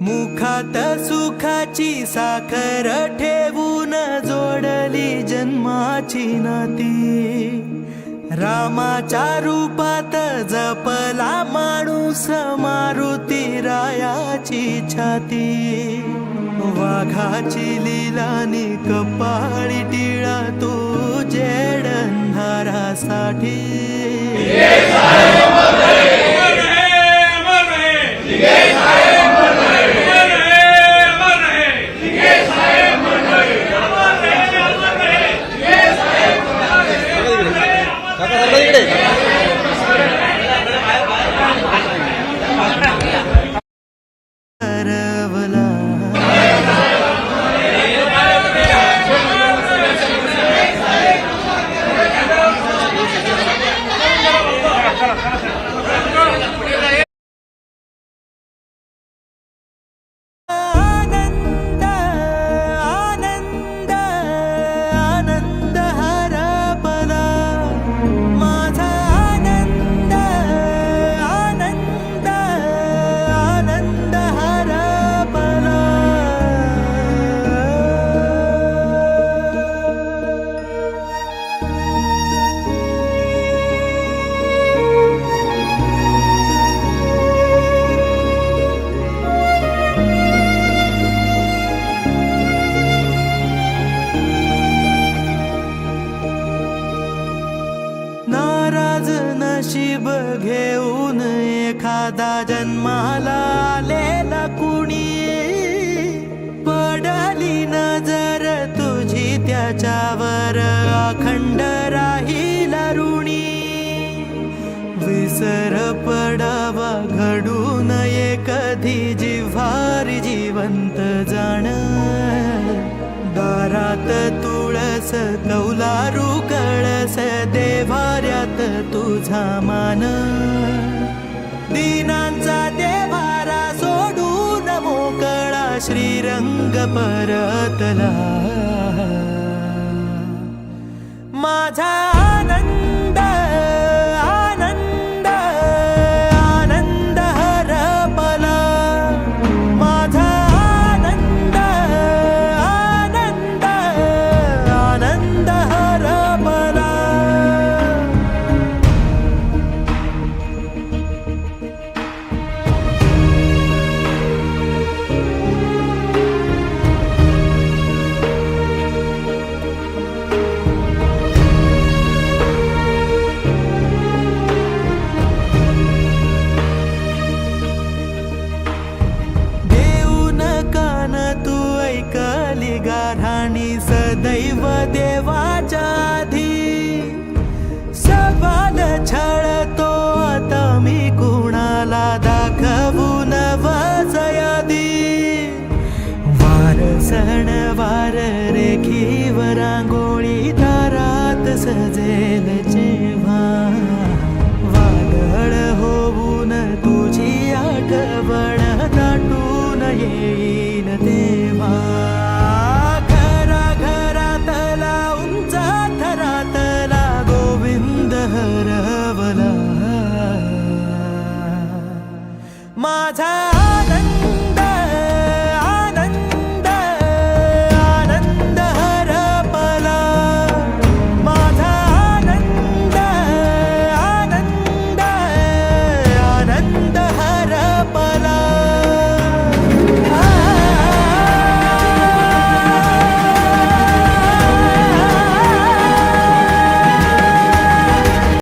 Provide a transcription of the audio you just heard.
मुखात सुखाची साखर ठेवून जोडली जन्माची नाती. रामाच्या रूपात जपला माणूस मारुती रायाची छाती. वाघाची लिलानी कपाळी टिळा तू जेड दादा जन्माला आलेला कुणी? पडली नजर तुझी त्याच्यावर अखंड राहील ऋणी विसर पडावा घडू नये कधी जिव्हारी जिवंत जाण. दारात तुळस कौलारू कळस देवाऱ्यात तुझा मान. श्रीरंग परतला माझा वार सण वार